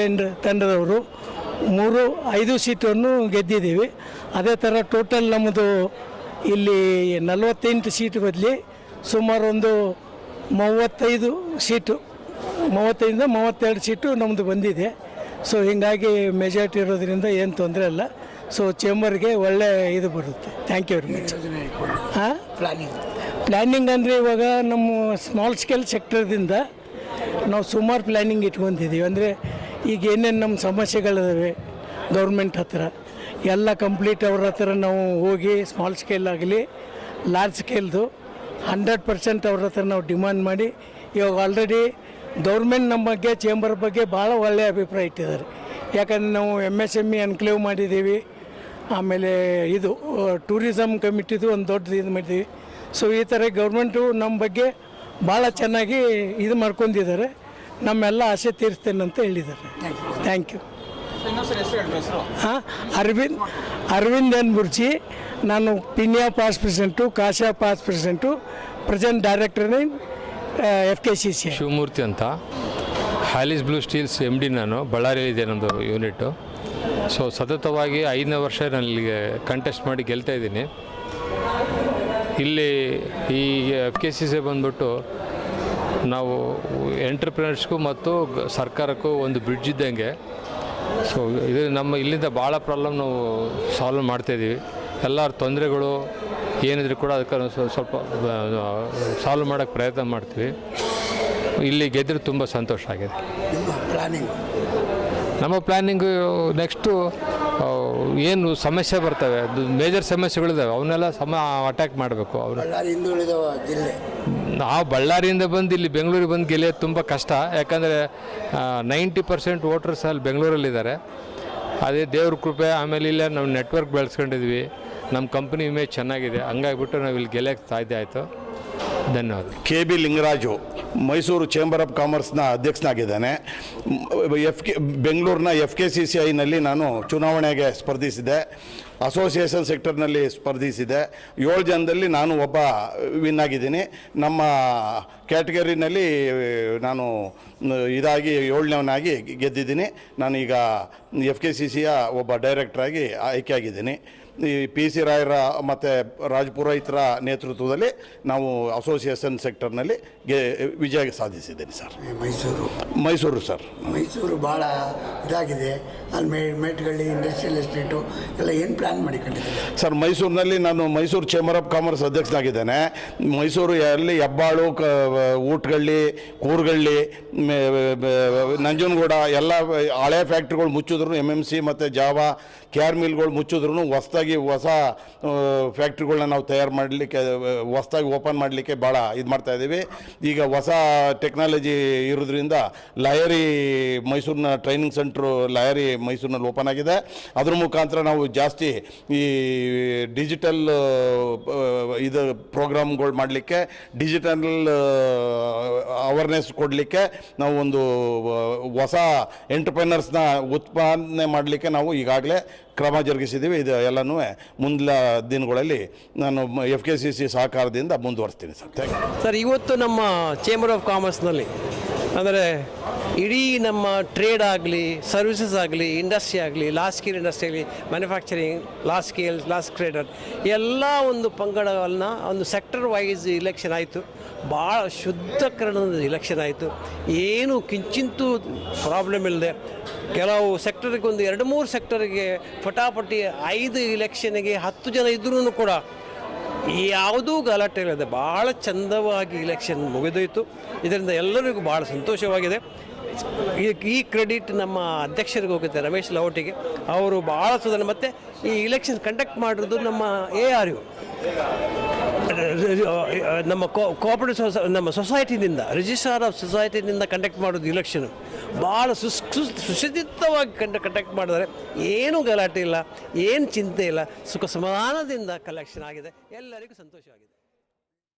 ತಂಡ ತಂಡದವರು ಮೂರು ಐದು ಸೀಟನ್ನು ಗೆದ್ದಿದ್ದೀವಿ. ಅದೇ ಥರ ಟೋಟಲ್ ನಮ್ಮದು ಇಲ್ಲಿ ನಲವತ್ತೆಂಟು ಸೀಟ್ ಬದಲಿ ಸುಮಾರು ಒಂದು ಮೂವತ್ತೈದು ಸೀಟು ಮೂವತ್ತೈದಿಂದ ಮೂವತ್ತೆರಡು ಸೀಟು ನಮ್ಮದು ಬಂದಿದೆ. ಸೊ ಹೀಗಾಗಿ ಮೆಜಾರಿಟಿ ಇರೋದ್ರಿಂದ ಏನು ತೊಂದರೆ ಇಲ್ಲ. ಸೊ ಚೇಂಬರ್ಗೆ ಒಳ್ಳೆ ಇದು ಬರುತ್ತೆ. ಥ್ಯಾಂಕ್ ಯು ವೆರಿ ಮಚ್ ಹಾಂ? ಪ್ಲ್ಯಾನಿಂಗ್ ಪ್ಲ್ಯಾನಿಂಗ್ ಅಂದರೆ ಇವಾಗ ನಮ್ಮ ಸ್ಮಾಲ್ ಸ್ಕೇಲ್ ಸೆಕ್ಟರ್ದಿಂದ ನಾವು ಸುಮಾರು ಪ್ಲ್ಯಾನಿಂಗ್ ಇಟ್ಕೊತಿದ್ದೀವಿ ಅಂದರೆ ಈಗ ಏನೇನು ನಮ್ಮ ಸಮಸ್ಯೆಗಳಿದಾವೆ ಗೌರ್ಮೆಂಟ್ ಹತ್ತಿರ ಎಲ್ಲ ಕಂಪ್ಲೀಟ್ ಅವ್ರ ಹತ್ರ ನಾವು ಹೋಗಿ ಸ್ಮಾಲ್ ಸ್ಕೇಲ್ ಆಗಲಿ ಲಾರ್ಜ್ ಸ್ಕೇಲ್ದು ಹಂಡ್ರೆಡ್ ಪರ್ಸೆಂಟ್ ಅವ್ರ ಹತ್ರ ನಾವು ಡಿಮಾಂಡ್ ಮಾಡಿ, ಇವಾಗ ಆಲ್ರೆಡಿ ಗೌರ್ಮೆಂಟ್ ನಮ್ಮ ಬಗ್ಗೆ ಚೇಂಬರ್ ಬಗ್ಗೆ ಭಾಳ ಒಳ್ಳೆಯ ಅಭಿಪ್ರಾಯ ಇಟ್ಟಿದ್ದಾರೆ. ಯಾಕಂದರೆ ನಾವು M S M E enclave ಮಾಡಿದ್ದೀವಿ, ಆಮೇಲೆ ಇದು ಟೂರಿಸಮ್ ಕಮಿಟಿದು ಒಂದು ದೊಡ್ಡದು ಇದು ಮಾಡಿದ್ದೀವಿ. ಸೊ ಈ ಥರ ಗೌರ್ಮೆಂಟು ನಮ್ಮ ಬಗ್ಗೆ ಭಾಳ ಚೆನ್ನಾಗಿ ಇದು ಮಾಡ್ಕೊಂಡಿದ್ದಾರೆ. ನಮ್ಮೆಲ್ಲ ಆಸೆ ತೀರಿಸ್ತೇನೆ ಅಂತ ಹೇಳಿದ್ದಾರೆ. ಥ್ಯಾಂಕ್ ಯು ಹಾಂ ಅರವಿಂದ್ ಅರವಿಂದ್ ಎನ್ ಬುರ್ಜಿ. ನಾನು Peenya past president KASSIA past president present director F K C C Shivamurthy ಅಂತ. Hallis blue steels M D ನಾನು ಬಳ್ಳಾರಿಯಲ್ಲಿದೆ ನಮ್ಮದು ಯೂನಿಟ್ಟು ಸೊ ಸತತವಾಗಿ ಐದನೇ ವರ್ಷ ನಾನು ಇಲ್ಲಿಗೆ ಕಂಟೆಸ್ಟ್ ಮಾಡಿ ಗೆಲ್ತಾ ಇದ್ದೀನಿ. ಇಲ್ಲಿ ಈ ಎಫ್ ಕೆ ಸಿ ಸಿ ಬಂದ್ಬಿಟ್ಟು ನಾವು ಎಂಟರ್ಪ್ರಿನರ್ಸ್ಗೂ ಮತ್ತು ಸರ್ಕಾರಕ್ಕೂ ಒಂದು ಬ್ರಿಡ್ಜ್ ಇದ್ದಂಗೆ. ಸೊ ಇದು ನಮ್ಮ ಇಲ್ಲಿಂದ ಭಾಳ ಪ್ರಾಬ್ಲಮ್ ನಾವು ಸಾಲ್ವ್ ಮಾಡ್ತಾಯಿದ್ದೀವಿ ಎಲ್ಲರ ತೊಂದರೆಗಳು ಏನಿದ್ರು ಕೂಡ ಅದಕ್ಕೆ ಸ್ವಲ್ಪ ಸಾಲ್ವ್ ಮಾಡೋಕ್ಕೆ ಪ್ರಯತ್ನ ಮಾಡ್ತೀವಿ. ಇಲ್ಲಿ ಗೆದ್ದರೆ ತುಂಬ ಸಂತೋಷ ಆಗಿದೆ. ನಮ್ಮ ಪ್ಲ್ಯಾನಿಂಗು ನೆಕ್ಸ್ಟು ಏನು ಸಮಸ್ಯೆ ಬರ್ತವೆ ಅದು ಮೇಜರ್ ಸಮಸ್ಯೆಗಳಿದ್ದಾವೆ ಅವನ್ನೆಲ್ಲ ಸಮ ಅಟ್ಯಾಕ್ ಮಾಡಬೇಕು ಅವರು. ಹಿಂದುಳಿದ ಜಿಲ್ಲೆ. ನಾವು ಬಳ್ಳಾರಿಯಿಂದ ಬಂದು ಇಲ್ಲಿ ಬೆಂಗಳೂರಿಗೆ ಬಂದು ಗೆಲ್ಲೋದು ತುಂಬ ಕಷ್ಟ ಯಾಕಂದರೆ ನೈಂಟಿ ಪರ್ಸೆಂಟ್ ವೋಟರ್ಸ್ ಅಲ್ಲಿ ಬೆಂಗಳೂರಲ್ಲಿದ್ದಾರೆ ಅದೇ ದೇವ್ರ ಕೃಪೆ ಆಮೇಲೆ ಇಲ್ಲ ನಾವು ನೆಟ್ವರ್ಕ್ ಬೆಳೆಸ್ಕೊಂಡಿದ್ವಿ ನಮ್ಮ ಕಂಪ್ನಿ ಇಮೇಜ್ ಚೆನ್ನಾಗಿದೆ ಹಂಗಾಗಿಬಿಟ್ಟು ನಾವು ಇಲ್ಲಿ ಗೆಲ್ಲಕ್ಕೆ ಸಾಧ್ಯ ಆಯಿತು. ಧನ್ಯವಾದ. K B Lingaraju. Mysuru chamber of ಕಾಮರ್ಸ್ನ ಅಧ್ಯಕ್ಷನಾಗಿದ್ದಾನೆ. ಎಫ್ ಕೆ, ಬೆಂಗಳೂರಿನ ಎಫ್ ಕೆ ಸಿ ಸಿ ಐನಲ್ಲಿ ನಾನು ಚುನಾವಣೆಗೆ ಸ್ಪರ್ಧಿಸಿದೆ ಅಸೋಸಿಯೇಷನ್ ಸೆಕ್ಟರ್ನಲ್ಲಿ ಸ್ಪರ್ಧಿಸಿದೆ ಏಳು ಜನದಲ್ಲಿ ನಾನು ಒಬ್ಬ ವಿನ್ ಆಗಿದ್ದೀನಿ. ನಮ್ಮ ಕ್ಯಾಟಗರಿನಲ್ಲಿ ನಾನು ಇದಾಗಿ ಏಳನೇವನಾಗಿ ಗೆದ್ದಿದ್ದೀನಿ. ನಾನೀಗ ಎಫ್ ಕೆ ಸಿ ಸಿಯ ಒಬ್ಬ ಡೈರೆಕ್ಟ್ರಾಗಿ ಆಯ್ಕೆಯಾಗಿದ್ದೀನಿ. ಈ ಪಿ ಸಿ ರಾಯರ ಮತ್ತು ರಾಜ್ ಪುರೋಹಿತರ ನೇತೃತ್ವದಲ್ಲಿ ನಾವು ಅಸೋಸಿಯೇಷನ್ ಸೆಕ್ಟರ್ನಲ್ಲಿ ಗೆ ವಿಜಯ ಸಾಧಿಸಿದ್ದೇನೆ ಸರ್. ಮೈಸೂರು. ಮೈಸೂರು ಸರ್. ಮೈಸೂರು ಭಾಳ ಇದಾಗಿದೆ. ಅಲ್ಲಿ ಮೇ ಮೇಟ್ಗಳ್ಳಿ ಇಂಡಸ್ಟ್ರಿಯಲ್ ಎಸ್ಟೇಟು ಎಲ್ಲ ಏನು ಪ್ಲ್ಯಾನ್ ಮಾಡಿಕೊಂಡಿದ್ದೀವಿ ಸರ್ ಮೈಸೂರಿನಲ್ಲಿ ನಾನು ಮೈಸೂರು ಚೇಂಬರ್ ಆಫ್ ಕಾಮರ್ಸ್ ಅಧ್ಯಕ್ಷನಾಗಿದ್ದೇನೆ. ಮೈಸೂರು ಅಲ್ಲಿ ಹೆಬ್ಬಾಳು ಕ ಊಟಗಳ್ಳಿ ಕೂರ್ಗಳ್ಳಿ ನಂಜನಗೂಡ ಎಲ್ಲ ಹಳೆ ಫ್ಯಾಕ್ಟ್ರಿಗಳು ಮುಚ್ಚಿದ್ರು ಎಂ ಎಂ ಸಿ ಮತ್ತು ಜಾವಾ ಕೆ ಆರ್ ಮಿಲ್ಗಳು ಮುಚ್ಚಿದ್ರು ಹೊಸ್ದಾಗಿ ಹೊಸ ಫ್ಯಾಕ್ಟ್ರಿಗಳನ್ನ ನಾವು ತಯಾರು ಮಾಡಲಿಕ್ಕೆ, ಹೊಸದಾಗಿ ಓಪನ್ ಮಾಡಲಿಕ್ಕೆ ಭಾಳ ಇದು ಮಾಡ್ತಾ ಇದ್ದೀವಿ. ಈಗ ಹೊಸ ಟೆಕ್ನಾಲಜಿ ಇರೋದ್ರಿಂದ ಲಯರಿ ಮೈಸೂರಿನ ಟ್ರೈನಿಂಗ್ ಸೆಂಟ್ರು ಲಯರಿ ಮೈಸೂರಿನಲ್ಲಿ ಓಪನ್ ಆಗಿದೆ. ಅದ್ರ ಮುಖಾಂತರ ನಾವು ಜಾಸ್ತಿ ಈ ಡಿಜಿಟಲ್ ಇದು ಪ್ರೋಗ್ರಾಮ್ಗಳು ಮಾಡಲಿಕ್ಕೆ, ಡಿಜಿಟಲ್ ಅವೇರ್ನೆಸ್ ಕೊಡಲಿಕ್ಕೆ ನಾವು ಒಂದು ಹೊಸ ಎಂಟರ್ಪ್ರೈನರ್ಸ್ನ ಉತ್ಪಾದನೆ ಮಾಡಲಿಕ್ಕೆ ನಾವು ಈಗಾಗಲೇ ಕ್ರಮ ಜರುಗಿಸಿದ್ದೀವಿ. ಇದು ಎಲ್ಲನೂ ಮುಂದಿನ ದಿನಗಳಲ್ಲಿ ನಾನು ಎಫ್ ಕೆ ಸಿ ಸಿ ಸಹಕಾರದಿಂದ ಮುಂದುವರಿಸ್ತೀನಿ ಸರ್. ಥ್ಯಾಂಕ್ ಯು ಸರ್, ಇವತ್ತು ನಮ್ಮ ಚೇಂಬರ್ ಆಫ್ ಕಾಮರ್ಸ್ನಲ್ಲಿ ಅಂದರೆ ಇಡೀ ನಮ್ಮ ಟ್ರೇಡ್ ಆಗಲಿ ಸರ್ವಿಸಸ್ ಆಗಲಿ ಇಂಡಸ್ಟ್ರಿ ಆಗಲಿ ಲಾಸ್ಟ್ ಸ್ಕೇಲ್ ಇಂಡಸ್ಟ್ರಿ ಆಗಲಿ manufacturing last scale last trader ಎಲ್ಲ ಒಂದು ಪಂಗಡಗಳನ್ನ ಒಂದು ಸೆಕ್ಟರ್ ವೈಸ್ ಇಲೆಕ್ಷನ್ ಆಯಿತು. ಭಾಳ ಶುದ್ಧಕರಣದ ಇಲೆಕ್ಷನ್ ಆಯಿತು. ಏನು ಕಿಂಚಿಂತೂ ಪ್ರಾಬ್ಲಮ್ ಇಲ್ಲದೆ ಕೆಲವು ಸೆಕ್ಟರ್ಗೆ ಒಂದು ಎರಡು ಮೂರು ಸೆಕ್ಟರಿಗೆ ಪಟಾಪಟಿ ಐದು ಇಲೆಕ್ಷನ್ಗೆ ಹತ್ತು ಜನ ಇದ್ರೂ ಕೂಡ ಯಾವುದೂ ಗಲಾಟೆ ಇಲ್ಲದೆ ಭಾಳ ಚಂದವಾಗಿ ಇಲೆಕ್ಷನ್ ಮುಗಿದೋಯಿತು. ಇದರಿಂದ ಎಲ್ಲರಿಗೂ ಭಾಳ ಸಂತೋಷವಾಗಿದೆ. ಈ- ಈ ಕ್ರೆಡಿಟ್ ನಮ್ಮ ಅಧ್ಯಕ್ಷರಿಗೆ ಹೋಗುತ್ತೆ, ರಮೇಶ್ ಲವಟಿಗೆ. ಅವರು ಭಾಳ ಸುಧಾರಣೆ. ಮತ್ತು ಈ ಇಲೆಕ್ಷನ್ ಕಂಡಕ್ಟ್ ಮಾಡಿರೋದು ನಮ್ಮ ಎ ಆರ್ ಯು ನಮ್ಮ ಕೋಆಪರೇಟಿವ್ ನಮ್ಮ ಸೊಸೈಟಿನಿಂದ ರಿಜಿಸ್ಟ್ರಾರ್ ಆಫ್ ಸೊಸೈಟಿನಿಂದ ಕಂಡಕ್ಟ್ ಮಾಡೋದು ಇಲೆಕ್ಷನ್ ಭಾಳ ಸುಸ್ ಸುಸಜ್ಜಿತವಾಗಿ ಕಂಡ ಕಂಡಕ್ಟ್ ಮಾಡಿದರೆ ಏನೂ ಗಲಾಟೆ ಇಲ್ಲ, ಏನು ಚಿಂತೆ ಇಲ್ಲ, ಸುಖ ಸಮಾಧಾನದಿಂದ ಕಲೆಕ್ಷನ್ ಆಗಿದೆ. ಎಲ್ಲರಿಗೂ ಸಂತೋಷವಾಗಿದೆ.